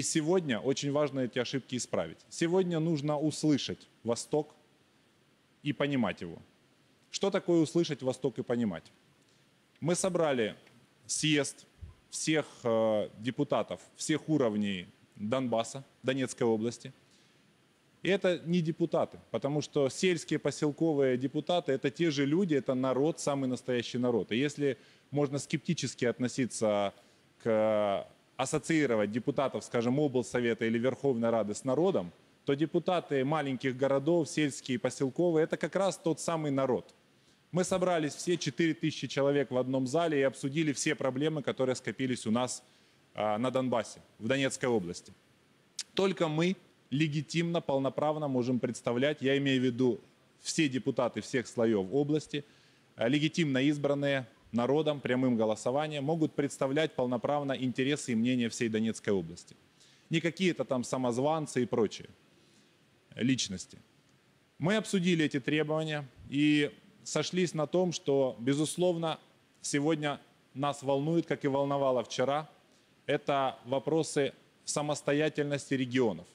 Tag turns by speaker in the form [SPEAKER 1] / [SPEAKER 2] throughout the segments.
[SPEAKER 1] И сегодня очень важно эти ошибки исправить. Сегодня нужно услышать Восток и понимать его. Что такое услышать Восток и понимать? Мы собрали съезд всех э, депутатов, всех уровней Донбасса, Донецкой области. И это не депутаты, потому что сельские поселковые депутаты – это те же люди, это народ, самый настоящий народ. И если можно скептически относиться к ассоциировать депутатов, скажем, облсовета или Верховной Рады с народом, то депутаты маленьких городов, сельские, поселковые – это как раз тот самый народ. Мы собрались все 4000 человек в одном зале и обсудили все проблемы, которые скопились у нас а, на Донбассе, в Донецкой области. Только мы легитимно, полноправно можем представлять, я имею в виду все депутаты всех слоев области, а, легитимно избранные народом прямым голосованием, могут представлять полноправно интересы и мнения всей Донецкой области. Не какие-то там самозванцы и прочие личности. Мы обсудили эти требования и сошлись на том, что, безусловно, сегодня нас волнует, как и волновало вчера, это вопросы самостоятельности регионов.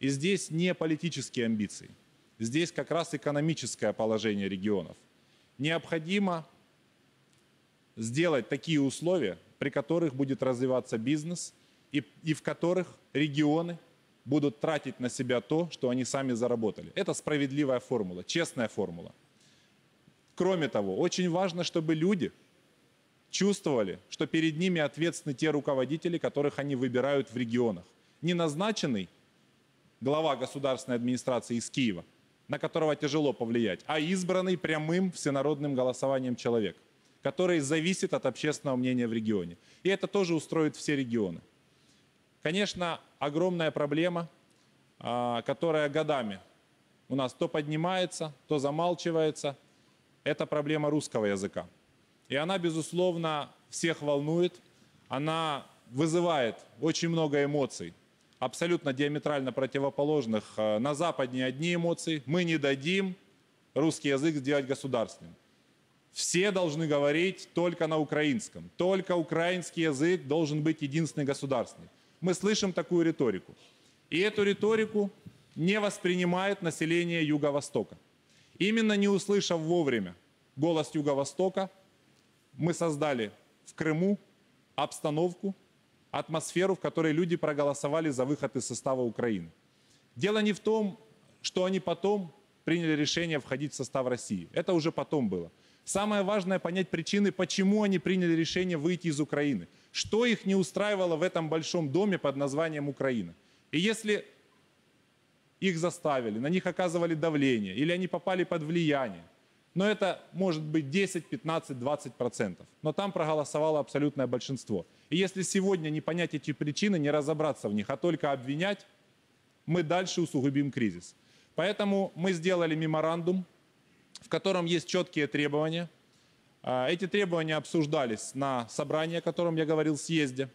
[SPEAKER 1] И здесь не политические амбиции, здесь как раз экономическое положение регионов. Необходимо сделать такие условия, при которых будет развиваться бизнес и, и в которых регионы будут тратить на себя то, что они сами заработали. Это справедливая формула, честная формула. Кроме того, очень важно, чтобы люди чувствовали, что перед ними ответственны те руководители, которых они выбирают в регионах. Не назначенный глава государственной администрации из Киева, на которого тяжело повлиять, а избранный прямым всенародным голосованием человек, который зависит от общественного мнения в регионе. И это тоже устроит все регионы. Конечно, огромная проблема, а, которая годами у нас то поднимается, то замалчивается – это проблема русского языка. И она, безусловно, всех волнует, она вызывает очень много эмоций, абсолютно диаметрально противоположных. Э, на Западе одни эмоции, мы не дадим русский язык сделать государственным. Все должны говорить только на украинском. Только украинский язык должен быть единственный государственный. Мы слышим такую риторику. И эту риторику не воспринимает население Юго-Востока. Именно не услышав вовремя голос Юго-Востока, мы создали в Крыму обстановку, атмосферу, в которой люди проголосовали за выход из состава Украины. Дело не в том, что они потом приняли решение входить в состав России. Это уже потом было. Самое важное понять причины, почему они приняли решение выйти из Украины. Что их не устраивало в этом большом доме под названием Украина. И если их заставили, на них оказывали давление, или они попали под влияние. Но это может быть 10, 15, 20 процентов. Но там проголосовало абсолютное большинство. И если сегодня не понять эти причины, не разобраться в них, а только обвинять, мы дальше усугубим кризис. Поэтому мы сделали меморандум, в котором есть четкие требования. А, эти требования обсуждались на собрании, о котором я говорил, съезде.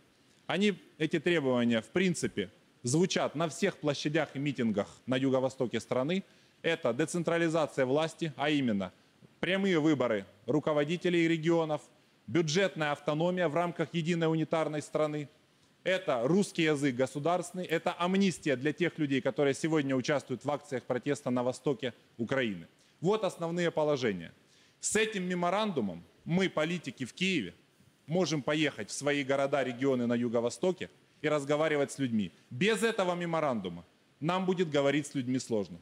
[SPEAKER 1] Они, эти требования, в принципе, звучат на всех площадях и митингах на юго-востоке страны, это децентрализация власти, а именно прямые выборы руководителей регионов, бюджетная автономия в рамках единой унитарной страны, это русский язык государственный, это амнистия для тех людей, которые сегодня участвуют в акциях протеста на востоке Украины. Вот основные положения. С этим меморандумом мы, политики в Киеве, можем поехать в свои города, регионы на юго-востоке и разговаривать с людьми. Без этого меморандума нам будет говорить с людьми сложно.